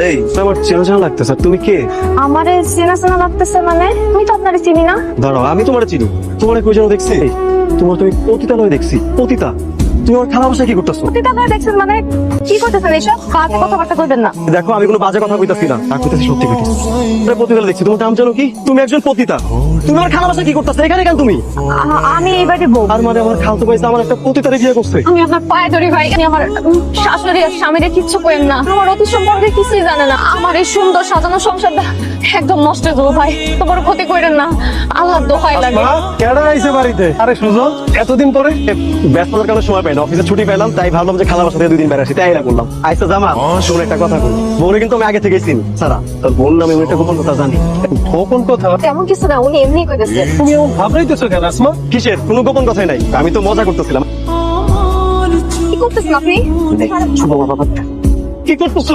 এই আমার চেনা চেনা লাগতেছে তুমি কে? আমারে চেনা চেনা লাগতেছে মানে? আমি তো আপনারে চিনি না? দাঁড়াও আমি তোমারে চিনি। তোমার কই যেন দেখছি? তোমার তুমি পতিতালয় দেখছি পতিতা তুমি কি করতেছো? মানে কি করতেছেন এইসব বাজে কথাবার্তা করবেন না। দেখো আমি কোনো বাজে কথা কইতাছি না। তা কইতাছি সত্যি কইতাছি আরে পতিতালয় দেখছি তোমার নাম জানো কি? তুমি একজন পতিতা। তুমি আমার খালা বাসায় কি করতেছো? এখানে কেন তুমি? আমি এই বাড়ির বউ। আর মানে আমার খালতো ভাই আমার একটা পতিতারে বিয়ে করছে। আমি আপনার পায়ে ধরি ভাই। আমি আমার শাশুড়ি আর স্বামীরে কিচ্ছু করেন না। আমার অতি সম্পর্কে কিছুই জানে না। আমার এই সুন্দর সাজানো সংসারটা একদম নষ্ট হয়ে ভাই। তোমার ক্ষতি করেন না। আল্লাহ দোহাই লাগে। কেডা আইছে বাড়িতে? আরে সুজন এতদিন পরে ব্যস্ততার কারণে সময় পাই না অফিসে ছুটি পেলাম তাই ভাবলাম যে খালার সাথে দুই দিন তাই না বললাম। আইসা জামা শোন একটা কথা বলি। বলে কিন্তু আমি আগে থেকে চিনি সারা। তোর বললাম নামে আমি একটা গোপন কথা জানি। গোপন কথা? তেমন কিছু না উনি এমনি কইতেছে। তুমি এমন ঘাবড়াইতেছো কেন আসমা? কিসের? কোনো গোপন কথাই নাই। আমি তো মজা করতেছিলাম। কি করতেছেন আপনি? কি করতেছো?